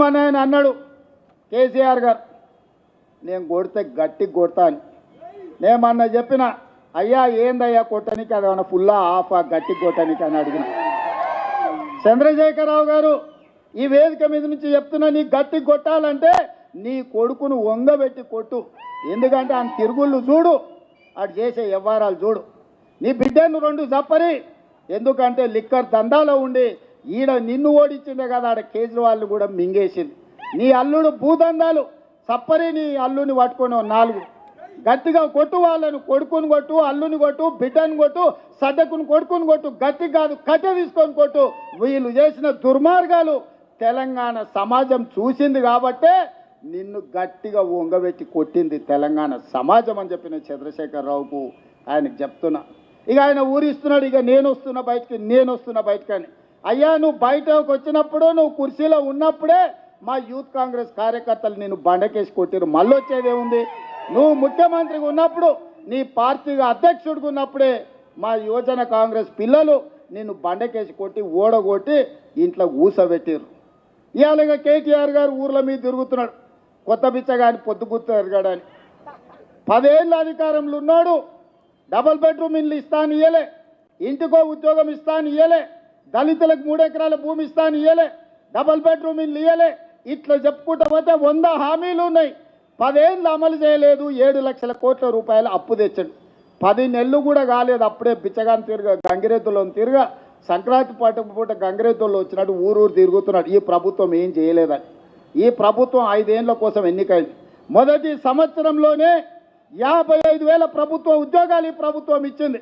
మన ఆయన అన్నాడు. కేసీఆర్ గారు నేను కొడితే గట్టి కొడతా అని. నేమన్నా చెప్పిన అయ్యా ఏందయ్యా కొట్టనికి? అది ఏమన్నా ఫుల్లా ఆఫా గట్టి కొట్టనికి? అని అడిగిన. చంద్రశేఖరరావు గారు ఈ వేదిక మీద నుంచి చెప్తున్నా నీ గట్టి కొట్టాలంటే నీ కొడుకును వంగబెట్టి కొట్టు. ఎందుకంటే ఆయన తిరుగుళ్ళు చూడు అటు చేసే వ్యవహారాలు చూడు. నీ బిడ్డను రెండు చప్పరి ఎందుకంటే లిక్కర్ దందాలో ఉండి ఈడ నిన్ను ఓడించిందే కదా ఆడ కేజ్రీవాల్ని కూడా మింగేసింది. నీ అల్లుడు భూదందాలు చప్పరి నీ అల్లుని పట్టుకొని నాలుగు. గట్టిగా కొట్టు వాళ్ళను కొడుకుని కొట్టు అల్లుని కొట్టు బిడ్డను కొట్టు సడ్డకుని కొడుకుని కొట్టు గట్టి కాదు కట్టె తీసుకొని కొట్టు. వీళ్ళు చేసిన దుర్మార్గాలు తెలంగాణ సమాజం చూసింది కాబట్టే నిన్ను గట్టిగా వంగబెట్టి కొట్టింది తెలంగాణ సమాజం అని చెప్పిన చంద్రశేఖరరావుకు ఆయనకు చెప్తున్నా. ఇక ఆయన ఊరిస్తున్నాడు ఇక నేను వస్తున్నా బయటికి నేను వస్తున్నా బయటకని అయ్యా నువ్వు బయటకు వచ్చినప్పుడు నువ్వు కుర్చీలో ఉన్నప్పుడే మా యూత్ కాంగ్రెస్ కార్యకర్తలు నేను బండకేసి కొట్టారు మళ్ళీ వచ్చేదేముంది నువ్వు ముఖ్యమంత్రిగా ఉన్నప్పుడు నీ పార్టీగా అధ్యక్షుడిగా ఉన్నప్పుడే మా యువజన కాంగ్రెస్ పిల్లలు నిన్ను బండకేసి కొట్టి ఓడగొట్టి ఇంట్లో ఊసబెట్టారు ఇవాళగా కేటీఆర్ గారు ఊర్ల మీద తిరుగుతున్నాడు. కొత్త బిచ్చగాని పొద్దుగుర్తు తిరగడని పదేళ్ళ అధికారంలో ఉన్నాడు. డబల్ బెడ్రూమ్ ఇల్లు ఇస్తాను ఇయ్యలే. ఇంటికో ఉద్యోగం ఇస్తాను ఇయ్యలే. దళితులకు మూడు ఎకరాల భూమి ఇస్తాను ఇయ్యలే. డబుల్ బెడ్రూమ్ ఇల్లు ఇయ్యలే. ఇట్లా చెప్పుకుంటా పోతే వంద హామీలు ఉన్నాయి. పదేళ్ళు అమలు చేయలేదు. ఏడు లక్షల కోట్ల రూపాయలు అప్పు తెచ్చాడు. పది నెలలు కూడా కాలేదు. అప్పుడే బిచ్చగాని తిరగ గంగిరెద్దులో తిరగ సంక్రాంతి పాట పూట గంగిరెద్దుల్లో వచ్చినట్టు ఊరూరు తిరుగుతున్నాడు. ఈ ప్రభుత్వం ఏం చేయలేదని. ఈ ప్రభుత్వం ఐదేళ్ళ కోసం ఎన్నికైంది. మొదటి సంవత్సరంలోనే యాభై ఐదు వేల ప్రభుత్వ ఉద్యోగాలు ఈ ప్రభుత్వం ఇచ్చింది.